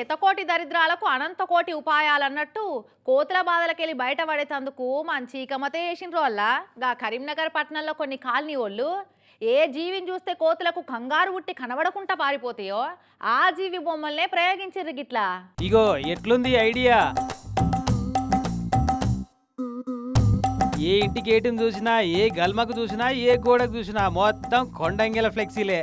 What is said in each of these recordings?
శతకోటి దరిద్రాలకు అనంతకోటి ఉపాయాలన్నట్టు కోతుల బాధలకెళ్ళి బయటపడేటందుకు మంచి ఇకమతే వేసిండ్రు వల్ల గా కరీంనగర్ పట్టణంలో కొన్ని కాలనీ వాళ్ళు ఏ జీవిని చూస్తే కోతులకు కంగారు ఉట్టి కనబడకుండా పారిపోతాయో ఆ జీవి బొమ్మల్నే ప్రయోగించారు గిట్లా. ఇగో ఎట్లుంది ఐడియా? ఏ ఇంటి గేటును చూసినా ఏ గల్మకు చూసినా ఏ గోడకు చూసినా మొత్తం కొండంగిల ఫ్లెక్సీలే.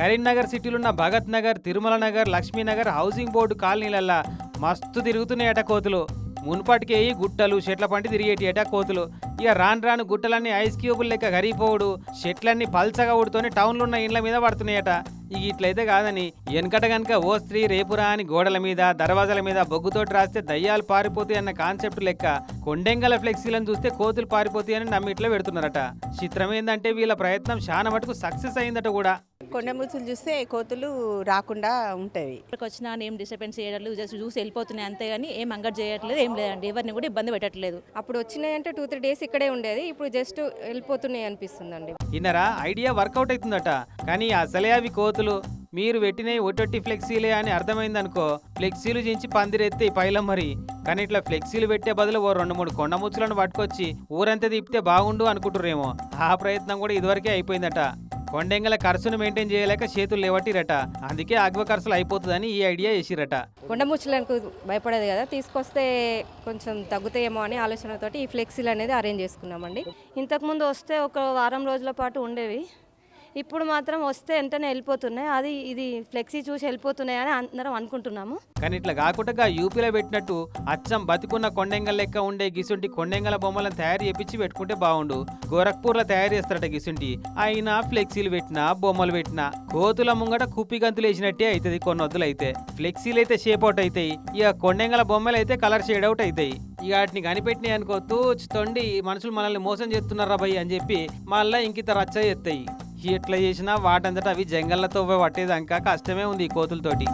కరీంనగర్ సిటీలున్న భగత్ నగర్ తిరుమల నగర్ లక్ష్మీనగర్ హౌసింగ్ బోర్డు కాలనీలల్లా మస్తు తిరుగుతున్నాయట కోతులు. మున్పటికే గుట్టలు చెట్ల పంటి తిరిగేటియట కోతులు. ఇక రాను రాను గుట్టలన్నీ ఐస్ క్యూబుల్ లెక్క కరిగిపోవుడు. చెట్లన్నీ పల్చగా ఉడుతోనే టౌన్లో ఉన్న ఇండ్ల మీద పడుతున్నాయట. ఇక ఇట్లయితే కాదని వెనకట గనక ఓ స్త్రీ రేపురా అని గోడల మీద దర్వాజాల మీద బొగ్గుతోటి రాస్తే దయ్యాలు పారిపోతాయి అన్న కాన్సెప్ట్ లెక్క కొండెంగల ఫ్లెక్సీలను చూస్తే కోతులు పారిపోతాయని నమ్మి ఇట్లా పెడుతున్నారట. చిత్రం ఏంటంటే వీళ్ళ ప్రయత్నం చాలా మటుకు సక్సెస్ అయిందట కూడా. కొండముచ్చులు చూస్తే కోతులు రాకుండా ఉంటాయి. ఇక్కడికి వచ్చినా ఏం డిస్టర్బెన్స్ చేయట్లేదు జస్ట్ చూసి వెళ్ళిపోతున్నాయి అంతే కానీ ఏం అంగడి చేయట్లేదు ఏం లేదండి. ఎవరిని కూడా ఇబ్బంది పెట్టట్లేదు. అప్పుడు వచ్చినాయంటే టూ త్రీ డేస్ ఇక్కడే ఉండేది ఇప్పుడు జస్ట్ వెళ్ళిపోతున్నాయి అనిపిస్తుందండి. ఇన్నరా ఐడియా వర్కౌట్ అవుతుందట. కానీ అసలే అవి కోతులు. మీరు పెట్టినవి ఒట్టొట్టి ఫ్లెక్సీలే అని అర్థమైందనుకో ఫ్లెక్సీలు చించి పందిరెత్తే పైలం మరి. కానీ ఇట్లా ఫ్లెక్సీలు పెట్టే బదులు ఓ రెండు మూడు కొండ ముచ్చులను పట్టుకొచ్చి ఊరంతా తిప్పితే బాగుండు అనుకుంటుర్రేమో. ఆ ప్రయత్నం కూడా ఇదివరకే అయిపోయిందట. కొండెంగల ఖర్చును మెయింటైన్ చేయలేక చేతులు లేవట్టిరట. అందుకే అగ్వ ఖర్చులు అయిపోతుందని ఈ ఐడియా వేసిరట కొండముచ్చులకు భయపడేది కదా? తీసుకొస్తే కొంచెం తగ్గుతాయేమో అని ఆలోచనతోటి ఈ ఫ్లెక్సీలు అనేది అరేంజ్ చేసుకున్నామండి. ఇంతకుముందు వస్తే ఒక వారం రోజుల పాటు ఉండేవి. ఇప్పుడు మాత్రం వస్తే వెంటనే వెళ్ళిపోతున్నాయి. అది ఇది ఫ్లెక్సీ చూసి వెళ్ళిపోతున్నాయి అని అందరం అనుకుంటున్నాము. కానీ ఇట్లా కాకుండా యూపీలో పెట్టినట్టు అచ్చం బతికున్న కొండెంగల్ లెక్క ఉండే గిసుంటి కొండెంగల బొమ్మలను తయారు చేపించి పెట్టుకుంటే బాగుండు. గోరఖ్పూర్లో తయారు చేస్తారట గిసుంటి. అయినా ఫ్లెక్సీలు పెట్టినా బొమ్మలు పెట్టినా కోతుల ముంగట కుప్పి గంతులు వేసినట్టే అవుతుంది కొన్ని వద్దులు అయితే ఫ్లెక్సీలు అయితే షేప్ అవుట్ అవుతాయి. ఇక కొండెంగల బొమ్మలు అయితే కలర్ షేడ్ అవుట్ అవుతాయి. ఇక వాటిని కనిపెట్టినాయి అనుకో తూచి తొండి మనుషులు మనల్ని మోసం చేస్తున్నారా భయ్ అని చెప్పి మళ్ళీ ఇంకిత రచ్చ చేస్తాయి. ఎట్లా చేసినా వాటంతటా అవి జంగళ్ళతో పట్టేదాకా కష్టమే ఉంది ఈ కోతులతోటి.